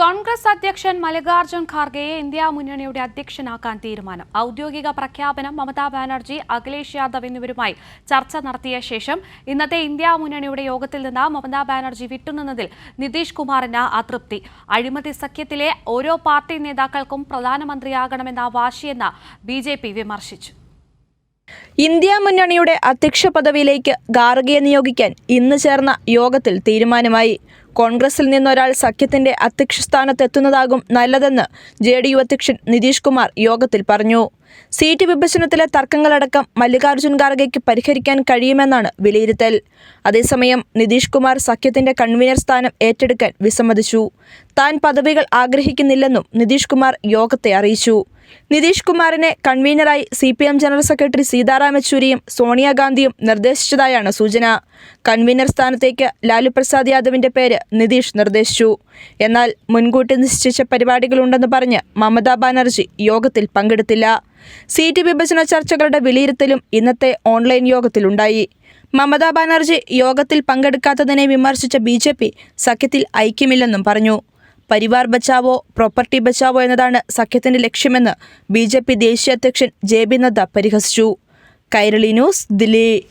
കോൺഗ്രസ് അധ്യക്ഷൻ മല്ലികാർജുൻ ഖാർഗെയെ ഇന്ത്യ മുന്നണിയുടെ അധ്യക്ഷനാക്കാൻ തീരുമാനം. ഔദ്യോഗിക പ്രഖ്യാപനം മമതാ ബാനർജി അഖിലേഷ് യാദവ് എന്നിവരുമായി ചർച്ച നടത്തിയ ശേഷം ഇന്നത്തെ ഇന്ത്യ മുന്നണിയുടെ യോഗത്തിൽ നിന്ന് മമതാ ബാനർജി വിട്ടുനിന്നതിൽ നിതീഷ് കുമാറിന് അതൃപ്തി. അഴിമതി സഖ്യത്തിലെ ഓരോ പാർട്ടി നേതാക്കൾക്കും പ്രധാനമന്ത്രിയാകണമെന്ന വാശിയെന്ന് ബി വിമർശിച്ചു. ഇന്ത്യ മുന്നണിയുടെ അധ്യക്ഷ പദവിയിലേക്ക് ഗാർഗയെ നിയോഗിക്കാൻ ഇന്ന് ചേർന്ന യോഗത്തിൽ തീരുമാനമായി. കോൺഗ്രസിൽ നിന്നൊരാൾ സഖ്യത്തിന്റെ അധ്യക്ഷ സ്ഥാനത്തെത്തുന്നതാകും നല്ലതെന്ന് ജെ ഡി യു അധ്യക്ഷൻ നിതീഷ് കുമാർ യോഗത്തിൽ പറഞ്ഞു. സീറ്റ് വിഭജനത്തിലെ തർക്കങ്ങളടക്കം മല്ലികാർജുൻ ഖാർഗെയ്ക്ക് പരിഹരിക്കാൻ കഴിയുമെന്നാണ് വിലയിരുത്തൽ. അതേസമയം നിതീഷ് കുമാർ സഖ്യത്തിന്റെ കൺവീനർ സ്ഥാനം ഏറ്റെടുക്കാൻ വിസമ്മതിച്ചു. താൻ പദവികൾ ആഗ്രഹിക്കുന്നില്ലെന്നും നിതീഷ് കുമാർ യോഗത്തെ അറിയിച്ചു. നിതീഷ് കുമാറിനെ കൺവീനറായി C P M general secretary Sitaram യെച്ചൂരിയും സോണിയാഗാന്ധിയും നിർദ്ദേശിച്ചതായാണ് സൂചന. കൺവീനർ സ്ഥാനത്തേക്ക് ലാലു പ്രസാദ് യാദവിന്റെ പേര് നിതീഷ് നിർദ്ദേശിച്ചു. എന്നാൽ മുൻകൂട്ടി നിശ്ചയിച്ച പരിപാടികളുണ്ടെന്ന് പറഞ്ഞ് മമതാ ബാനർജി യോഗത്തിൽ പങ്കെടുത്തില്ല. സീറ്റ് വിഭജന ചർച്ചകളുടെ വിലയിരുത്തലും ഇന്നത്തെ ഓൺലൈൻ യോഗത്തിലുണ്ടായി. മമതാ ബാനർജി യോഗത്തിൽ പങ്കെടുക്കാത്തതിനെ വിമർശിച്ച ബി സഖ്യത്തിൽ ഐക്യമില്ലെന്നും പറഞ്ഞു. പരിവാർ ബച്ചാവോ പ്രോപ്പർട്ടി ബച്ചാവോ എന്നതാണ് സഖ്യത്തിന്റെ ലക്ഷ്യമെന്ന് ബി ജെ പി ദേശീയ അധ്യക്ഷൻ ജെ ബി നദ്ദ പരിഹസിച്ചു. കൈരളി ന്യൂസ് ദില്ലി.